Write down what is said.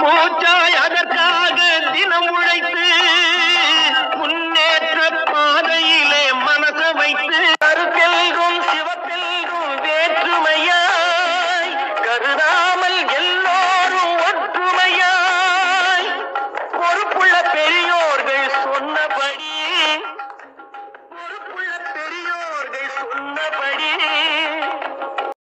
মোজায়